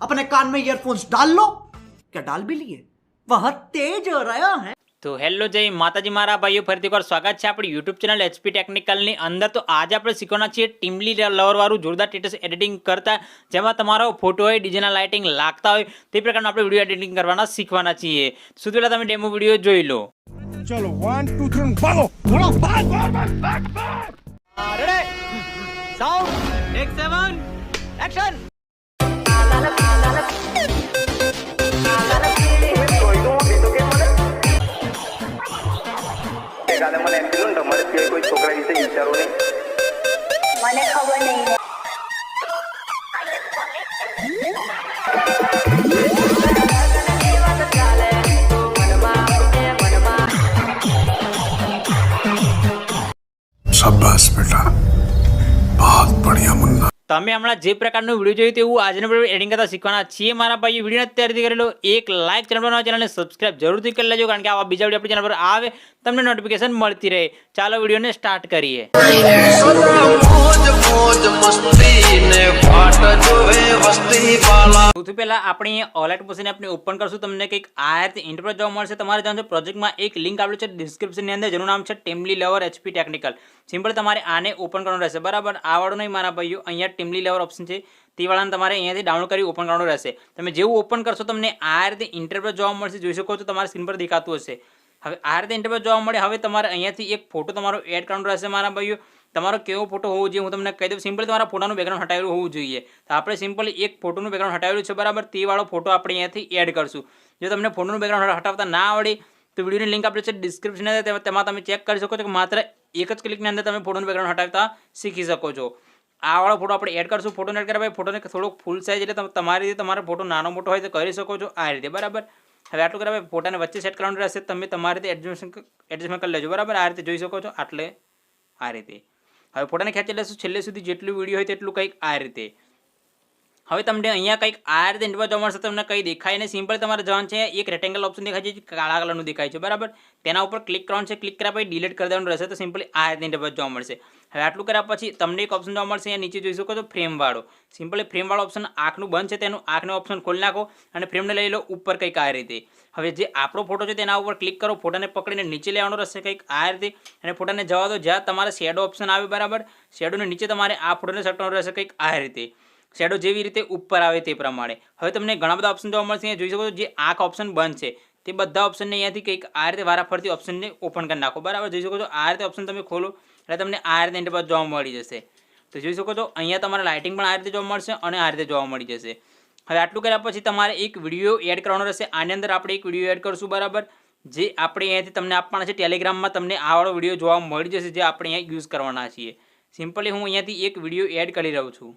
अपने कान में ईयरफोन्स डाल लो क्या डाल भी लिए वह तेज हो रहा है તો હેલો જય માતાજી મારા ભાઈઓ ફરીથી એકવાર સ્વાગત છે આપણી યુટ્યુબ ચેનલ એચપી ટેકનિકલની અંદર તો આજે આપણે શીખવાના છીએ ટીમલી લવરવાળું જોરદાર સ્ટેટસ એડિટિંગ કરતા જેમાં તમારો ફોટો હોય ડીજેના લાઇટિંગ લાગતા હોય તે પ્રકારનું આપણે વિડીયો એડિટિંગ કરવાના શીખવાના છીએ સૌથી પહેલાં તમે ડેમો વિડીયો જોઈ લો चलो वन टू थ्री भागो भागो भाग भाग भाग भाग भाग કાલે મને એમ કીધું ને તમારે સિવાય કોઈ છોકરા વિશે વિચારો નહીં મને ખબર નહીં शाबाश बेटा बहुत बढ़िया मुन्ना તમે હમણાં જે પ્રકારનું વીડિયો જોયું તેવું આજનો વીડિયો એડિંગ કરતા શીખવાના છીએ. મારા ભાઈ વીડિયો અત્યારથી કરેલો એક લાઇક ચેનલ પર ચેનલને સબસ્ક્રાઇબ જરૂરથી કરી લેજો, કારણ કે આવા બીજા વીડિયો આપણી ચેનલ પર આવે, તમને નોટિફિકેશન મળતી રહે. ચાલો વિડીયોને સ્ટાર્ટ કરીએ. સૌથી પહેલા આપણે ઓલાઇટ મશીન આપણે ઓપન કરશું, તમને કંઈક આ રીતે ઇન્ટરપ્રેટ જોવા મળશે. તમારે જાણો પ્રોજેક્ટમાં એક લિંક આપેલું છે ડિસ્ક્રિપ્શનની અંદર, જેનું નામ છે ટીમલી લેવર એચપી ટેકનિકલ સિમ્પલ તમારે આને ઓપન કરવાનું રહેશે. બરાબર? આવડો નહીં, મારા ભાઈઓ, અહીંયા ટીમલી લેવર ઓપ્શન છે. તે વાળાને તમારે અહીંયાથી ડાઉનલોડ કરી ઓપન કરવાનું રહેશે. તમે જેવું ઓપન કરશો, તમને આ રીતે ઇન્ટરપ્રેટ જોવા મળશે. જોઈ શકો છો, તમારે સ્ક્રીન પર દેખાતું હશે. હવે આ રીતે ઇન્ટરવ્યુ જોવા મળે, હવે તમારે અહીંયાથી એક ફોટો તમારો એડ કરવાનો રહેશે, મારા ભાઈઓ. તમારો કેવો ફોટો હોવો જોઈએ? હું તમને કહી દઉં સિમ્પલ તમારા ફોટાનું બેકગ્રાઉન્ડ હટાવેલું હોવું જોઈએ. તો આપણે સિમ્પલ એક ફોટોનું બેકગ્રાઉન્ડ હટાવેલું છે, બરાબર? તે વાળો ફોટો આપણે અહીંયાથી એડ કરશું. જો તમને ફોટોનું બેકગ્રાઉન્ડ હટાવતા ના આવડે, તો વિડીયોની લિંક આપણે છે ડિસ્ક્રિપ્શન તેમાં તમે ચેક કરી શકો છો કે માત્ર એક જ ક્લિકની અંદર તમે ફોટોનું બેકગ્રાઉન્ડ હટાવતા શીખી શકો છો. આ વાળો ફોટો આપણે એડ કરશું ફોટો એડ કર્યા ફોટોને થોડોક ફૂલ સાઇઝ એટલે તમે તમારી રીતે તમારો ફોટો નાનો મોટો હોય તો કરી શકો છો આ રીતે, બરાબર? હવે આટલું કર્યા ફોટાને વચ્ચે સેટ કરવાનું રહેશે, તમે તમારી રીતે એડજસ્ટમેન્ટ એડજસ્ટમેન્ટ કરી લેજો, બરાબર? આ રીતે જોઈ શકો છો, આટલે આ રીતે. હવે ફોટાને ખેંચી લેશું છેલ્લે સુધી જેટલું વીડિયો હોય તેટલું કંઈક આ રીતે. હવે તમને અહીંયા કંઈક આ રીતે ઇન્ટરવ્યુ જોવા મળશે, તમને કંઈ દેખાય ને સિમ્પલ તમારે જવાનું છે, એક રેક્ટેંગલ ઓપ્શન દેખાય છે કાળા કલરનું દેખાય છે, બરાબર? તેના ઉપર ક્લિક કરવાનું છે ક્લિક કર્યા પછી ડિલીટ કરી દેવાનું રહેશે, તો સિમ્પલી આ રીતે ઇન્ટરવ્યુ જોવા મળશે. હવે આટલું કર્યા પછી તમને એક ઓપ્શન જોવા મળશે, અહીંયા નીચે જોઈ શકો છો ફ્રેમવાળો સિમ્પલી ફ્રેમવાળો ઓપ્શન આંખનું બંધ છે, તેનું આંખનો ઓપ્શન ખોલી નાખો અને ફ્રેમને લઈ લો ઉપર કંઈક આ રીતે. હવે જે આપણો ફોટો છે, તેના ઉપર ક્લિક કરો ફોટાને પકડીને નીચે લેવાનો રહેશે કંઈક આ રીતે અને ફોટાને જવા દો, જ્યાં તમારે શેડો ઓપ્શન આવે, બરાબર? શેડોને નીચે તમારે આ ફોટોને સેટ કરવાનો રહેશે કંઈક આ રીતે. શેડો જેવી રીતે ઉપર આવે તે પ્રમાણે. હવે તમને ઘણા બધા ઓપ્શન જોવા મળશે, અહીંયા જોઈ શકો છો જે આંખ ઓપ્શન બંધ છે. તે બધા ઓપ્શનને અહીંયાથી કંઈક આ રીતે વારાફરતી ઓપ્શનને ઓપન કરી નાખો. બરાબર? જોઈ શકો છો, આ રીતે ઓપ્શન તમે ખોલો, એટલે તમને આ રીતે ઇન્ટરફેસ જોવા મળી જશે. તો જોઈ શકો છો, અહીંયા તમારે લાઇટિંગ પણ આ રીતે જોવા મળશે અને આ રીતે જોવા મળી જશે. હવે આટલું કર્યા પછી તમારે એક વીડિયો એડ કરવાનો રહેશે. આની અંદર આપણે એક વીડિયો એડ કરશું, બરાબર? જે આપણે અહીંયાથી તમને આપવાના છે ટેલિગ્રામમાં તમને આ વાળો વીડિયો જોવા મળી જશે, જે આપણે અહીંયા યુઝ કરવાના છીએ. સિમ્પલી હું અહીંયાથી એક વીડિયો એડ કરી રહ્યો છું.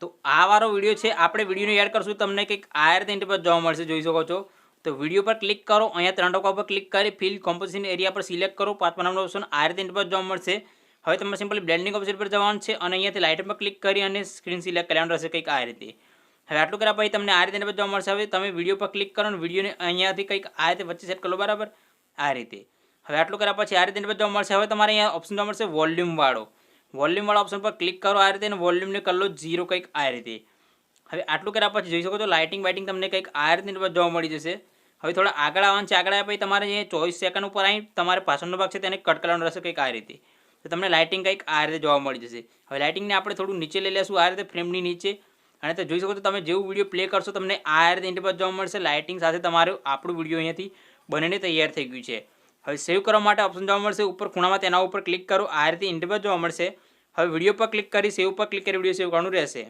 તો આ વાળો વીડિયો છે. આપણે વિડીયોને એડ કરશું. તમને કંઈક આયર તેની પર જોવા મળશે, જોઈ શકો છો. તો વીડિયો પર ક્લિક કરો. અહીંયા ત્રણ ટકા પર ક્લિક કરી ફિલ કોમ્પોઝિશન એરિયા પર સિલેક્ટ કરો. પાંચમા નંબર ઓપ્શન આયર તેની પર જોવા મળશે. હવે તમારે સિમ્પલી બ્લેન્ડિંગ ઓપ્શન પર જવાનું છે અને અહીંયાથી લાઇટ પર ક્લિક કરી અને સ્ક્રીન સિલેક્ટ કરવાનું રહેશે કંઈક આ રીતે. હવે આટલું કર્યા પછી તમને આ રીતે પર જોવા મળશે. હવે તમે વીડિયો પર ક્લિક કરો અને વિડીયોને અહીંયાથી કંઈક આ રીતે વચ્ચે સેટ કરો. બરાબર? આ રીતે. હવે આટલું કર્યા પછી આ રીતે ઇન્ટરફેસ જોવા મળશે. હવે તમારે અહીંયા ઓપ્શન જોવા મળશે વોલ્યુમ વાળો વોલ્યુમ વાળા ઓપ્શન પર ક્લિક કરો આ રીતે અને વોલ્યુમને કરી લો ઝીરો કંઈક આ રીતે. હવે આટલું કર્યા પછી જોઈ શકો છો લાઇટિંગ વાઇટિંગ તમને કંઈક આ રીતે જોવા મળી જશે. હવે થોડા આગળ આવવાનું છે, આગળ આવ્યા પછી તમારે જે ચોવીસ સેકન્ડ ઉપર આવી તમારે પાછળનો ભાગ છે તેને કટ કરવાનો રહેશે કંઈક આ રીતે. તો તમને લાઇટિંગ કંઈક આ રીતે જોવા મળી જશે. હવે લાઇટિંગને આપણે થોડું નીચે લઈ લેશું, આ રીતે ફ્રેમની નીચે. અને તો જોઈ શકો છો તમે જેવું વીડિયો પ્લે કરશો તમને આ રીતે ઇન્ટરફેસ જોવા મળશે. લાઇટિંગ સાથે તમારું આપણું વીડિયો અહીંયાથી બનીને તૈયાર થઈ ગયું છે. હવે સેવ કરવા માટે ઓપ્શન જોવા મળશે. ઉપર ખૂણામાં તેના ઉપર ક્લિક કરો. આ રીતે ઇન્ટરવ્યુ જોવા મળશે. હવે વીડિયો પર ક્લિક કરી સેવ પર ક્લિક કરી વીડિયો સેવ કરવાનું રહેશે.